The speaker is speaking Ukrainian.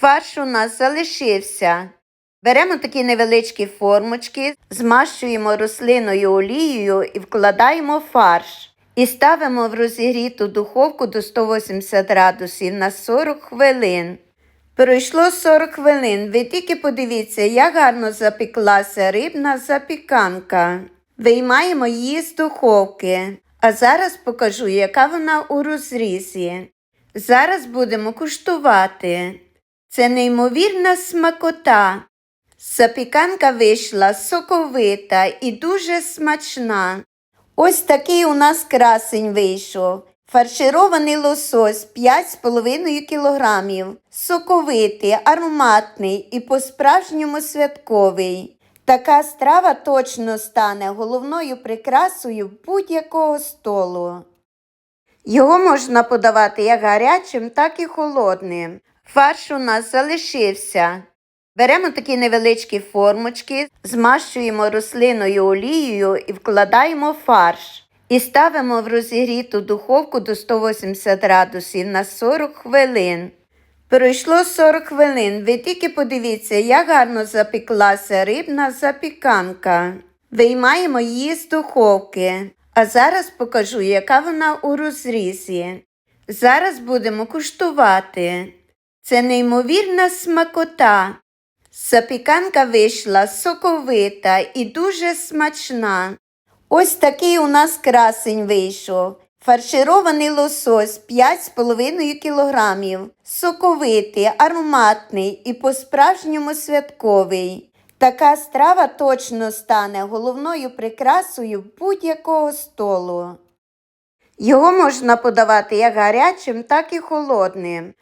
Фарш у нас залишився. Беремо такі невеличкі формочки, змащуємо рослинною олією і вкладаємо фарш. І ставимо в розігріту духовку до 180 градусів на 40 хвилин. Пройшло 40 хвилин. Ви тільки подивіться, як гарно запеклася рибна запіканка. Виймаємо її з духовки. А зараз покажу, яка вона у розрізі. Зараз будемо куштувати. Це неймовірна смакота. Запіканка вийшла соковита і дуже смачна. Ось такий у нас красень вийшов. Фарширований лосось 5,5 кілограмів, соковитий, ароматний і по-справжньому святковий. Така страва точно стане головною прикрасою будь-якого столу. Його можна подавати як гарячим, так і холодним. Фарш у нас залишився. Беремо такі невеличкі формочки, змащуємо рослиною олією і вкладаємо фарш. І ставимо в розігріту духовку до 180 градусів на 40 хвилин. Пройшло 40 хвилин. Ви тільки подивіться, як гарно запеклася рибна запіканка. Виймаємо її з духовки. А зараз покажу, яка вона у розрізі. Зараз будемо куштувати. Це неймовірна смакота. Запіканка вийшла соковита і дуже смачна. Ось такий у нас красень вийшов. Фарширований лосось 5,5 кілограмів, соковитий, ароматний і по-справжньому святковий. Така страва точно стане головною прикрасою будь-якого столу. Його можна подавати як гарячим, так і холодним.